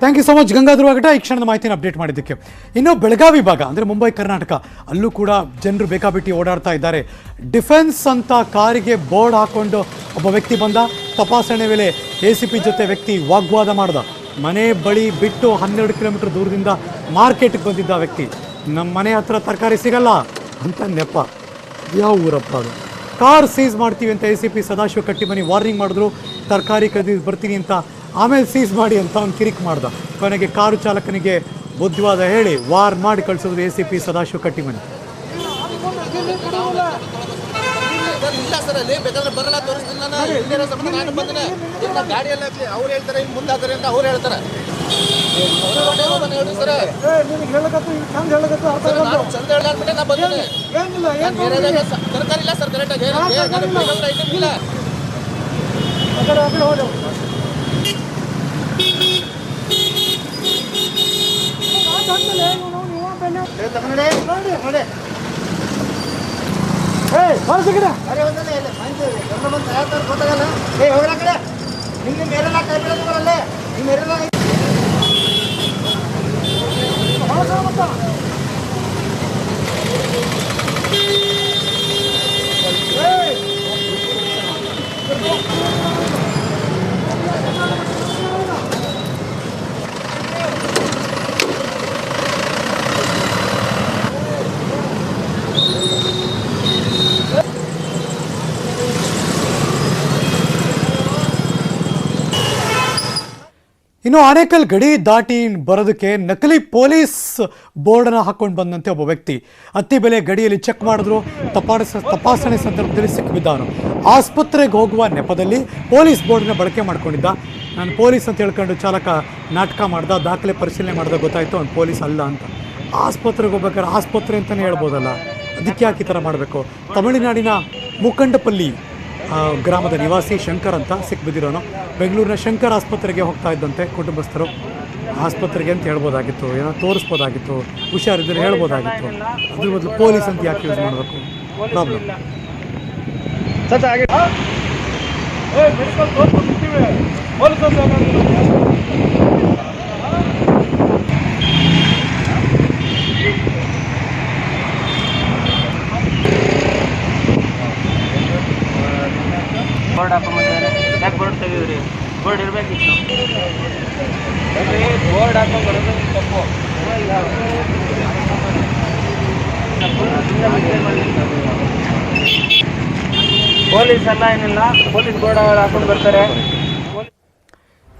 Thank you so much Gangadhar ವಾಗಟ ಈ ಕ್ಷಣದ ಮಾಹಿತಿನ ಅಪ್ಡೇಟ್ ಮಾಡಿದ್ದಕ್ಕೆ. ಇನ್ನು ಬೆಳಗಾವಿ ಭಾಗ, ಅಂದರೆ ಮುಂಬೈ, ಕರ್ನಾಟಕ, ಅಲ್ಲೂ ಕೂಡ ಜನರು ಬೇಕಾಬಿಟ್ಟಿ ಓಡಾಡ್ತಾ ಇದ್ದಾರೆ. ಡಿಫೆನ್ಸ್ ಅಂತ ಕಾರಿಗೆ ಬೋರ್ಡ್ ಹಾಕೊಂಡು ಒಬ್ಬ ವ್ಯಕ್ತಿ ಬಂದ. ತಪಾಸಣೆ ವೇಳೆ ಎ ಸಿ ಪಿ ಜೊತೆ ವ್ಯಕ್ತಿ ವಾಗ್ವಾದ ಮಾಡ್ದ. ಮನೆ ಬಳಿ ಬಿಟ್ಟು ಹನ್ನೆರಡು ಕಿಲೋಮೀಟರ್ ದೂರದಿಂದ ಮಾರ್ಕೆಟ್ಗೆ ಬಂದಿದ್ದ ವ್ಯಕ್ತಿ. ನಮ್ಮ ಮನೆ ಹತ್ರ ತರಕಾರಿ ಸಿಗಲ್ಲ ಅಂತ ನೆಪ. ಯಾವ ಊರಪ್ಪ ಅದು? ಕಾರ್ ಸೀಸ್ ಮಾಡ್ತೀವಿ ಅಂತ A C P Sadashiva Kattimani warning ಮಾಡಿದ್ರು. ತರಕಾರಿ ಖರೀದಿ ಬರ್ತೀನಿ ಅಂತ ಆಮೇಲೆ ಸೀಸ್ ಮಾಡಿ ಅಂತ ಅವ್ನು ಕಿರಿಕ್ ಮಾಡ್ದ ಕೊನೆಗೆ ಕಾರು ಚಾಲಕನಿಗೆ ಬುದ್ಧಿವಾದ ಹೇಳಿ ವಾರ್ ಮಾಡಿ ಕಳಿಸಿದ್ರು A C P Sadashiva Kattimani ಇಲ್ಲ ಸರ್ ಅಲ್ಲಿ ಬೇಕಾದ್ರೆ ಬರಲ್ಲ ತೋರಿಸ್ತೀನಿ ನಾನು ಇಲ್ಲಿರೋ ಸಂಬಂಧ ನಾನು ಬಂದಿನಿ ಈಗ ಗಾಡಿಯಲ್ಲಿ ಹಾಕ್ಲಿ ಅವ್ರು ಹೇಳ್ತಾರೆ ಇನ್ನು ಮುಂದೆ ಹಾಕ್ತಾರೆ ಅಂತ ಅವ್ರು ಹೇಳ್ತಾರೆ ಅವ್ರು ಒಂದೇ ಒಂದನ್ನ ಹೇಳಿ ಸರ್ ಸರ್ ನಾನು ಚಂದ ಹೇಳಾಡ್ಬಿಟ್ಟೆ ನಾ ಬಂದಿನಿ ನಾನು ಬೇರೆದಾಗ ಸ- ತರಕಾರಿ ಇಲ್ಲ ಸರ್ ಕರೆಕ್ಟಾಗಿ ಗೊತ್ತಾಗಲ್ಲ ಏ ಹೋಗ್ಲ ಕಡೆ. ನಿಮ್ಗೆ ಮೇಲೆಲ್ಲ ಕೈ ಬಿಡೋದು ಬರಲ್ಲ. ನಿಮ್ಮ ಮೇಲೆಲ್ಲ ಇನ್ನು ಆನೇಕಲ್ ಗಡಿ ದಾಟಿ ಬರೋದಕ್ಕೆ ನಕಲಿ ಪೊಲೀಸ್ ಬೋರ್ಡನ್ನು ಹಾಕೊಂಡು ಬಂದಂತೆ ಒಬ್ಬ ವ್ಯಕ್ತಿ. ಅತ್ತಿ ಬೆಲೆ ಗಡಿಯಲ್ಲಿ ಚೆಕ್ ಮಾಡಿದ್ರು. ತಪಾಸ, ತಪಾಸಣೆ ಸಂದರ್ಭದಲ್ಲಿ ಸಿಕ್ಕಿಬಿದ್ದವನು ಆಸ್ಪತ್ರೆಗೆ ಹೋಗುವ ನೆಪದಲ್ಲಿ ಪೊಲೀಸ್ ಬೋರ್ಡನ್ನ ಬಳಕೆ ಮಾಡ್ಕೊಂಡಿದ್ದ. ನಾನು ಪೊಲೀಸ್ ಅಂತ ಹೇಳ್ಕೊಂಡು ಚಾಲಕ ನಾಟಕ ಮಾಡ್ದ, ದಾಖಲೆ ಪರಿಶೀಲನೆ ಮಾಡಿದ ಗೊತ್ತಾಯ್ತು, ಅವ್ನು ಪೊಲೀಸ್ ಅಲ್ಲ ಅಂತ. ಆಸ್ಪತ್ರೆಗೆ ಹೋಗ್ಬೇಕಾದ್ರೆ ಆಸ್ಪತ್ರೆ ಅಂತಲೇ ಹೇಳ್ಬೋದಲ್ಲ. ಅದಕ್ಕೆ ಯಾಕೆ ಈ ಥರ ಮಾಡಬೇಕು? ತಮಿಳುನಾಡಿನ ಮುಖಂಡಪಲ್ಲಿ ಗ್ರಾಮದ ನಿವಾಸಿ ಶಂಕರ್ ಅಂತ ಸಿಕ್ಬಿದ್ದಿರೋನು. ಬೆಂಗಳೂರಿನ ಶಂಕರ್ ಆಸ್ಪತ್ರೆಗೆ ಹೋಗ್ತಾ ಇದ್ದಂತೆ ಕುಟುಂಬಸ್ಥರು. ಆಸ್ಪತ್ರೆಗೆ ಅಂತ ಹೇಳ್ಬೋದಾಗಿತ್ತು, ಏನೋ ತೋರಿಸ್ಬೋದಾಗಿತ್ತು, ಹುಷಾರಿದ್ದರೆ ಹೇಳ್ಬೋದಾಗಿತ್ತು. ಅದ್ರ ಬದಲು ಪೊಲೀಸ್ ಅಂತ ಯಾಕೆ ಯೂಸ್ ಮಾಡಬೇಕು? ಪ್ರಾಬ್ಲಮ್. ಬೋರ್ಡ್ ಹಾಕೊಂಬಂದಿದ್ದಾರೆ ಯಾಕೆ ಬೋರ್ಡ್ ತೆಗೀವ್ರಿ ಬೋರ್ಡ್ ಇರಬೇಕಿತ್ತು. ಬೋರ್ಡ್ ಹಾಕೊಂಡು ಬರೋದು ತಪ್ಪು. ಪೊಲೀಸ್ ಎಲ್ಲ ಏನಿಲ್ಲ. ಪೊಲೀಸ್ ಬೋರ್ಡ್ ಹಾಕೊಂಡು ಬರ್ತಾರೆ.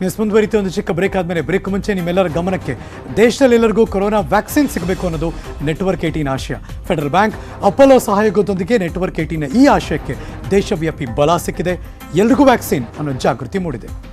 ನ್ಯೂಸ್ ಮುಂದುವರಿತು ಒಂದು ಚಿಕ್ಕ ಬ್ರೇಕ್ ಆದಮೇಲೆ ಬ್ರೇಕ್ ಮುಂಚೆ ನಿಮ್ಮೆಲ್ಲರ ಗಮನಕ್ಕೆ ದೇಶದಲ್ಲಿ ಎಲ್ಲರಿಗೂ ಕೊರೋನಾ ವ್ಯಾಕ್ಸಿನ್ ಸಿಗಬೇಕು ಅನ್ನೋದು ನೆಟ್ವರ್ಕ್ ಏಟೀನ್ ಆಶಯ. ಫೆಡರಲ್ ಬ್ಯಾಂಕ್ ಅಪೋಲೋ ಸಹಯೋಗದೊಂದಿಗೆ ನೆಟ್ವರ್ಕ್ ಏಟೀನ್ ಈ ಆಶಯಕ್ಕೆ ದೇಶವ್ಯಾಪಿ ಬಲ ಸಿಕ್ಕಿದೆ. ಎಲ್ರಿಗೂ ವ್ಯಾಕ್ಸಿನ್ ಅನ್ನೋ ಜಾಗೃತಿ ಮೂಡಿದೆ.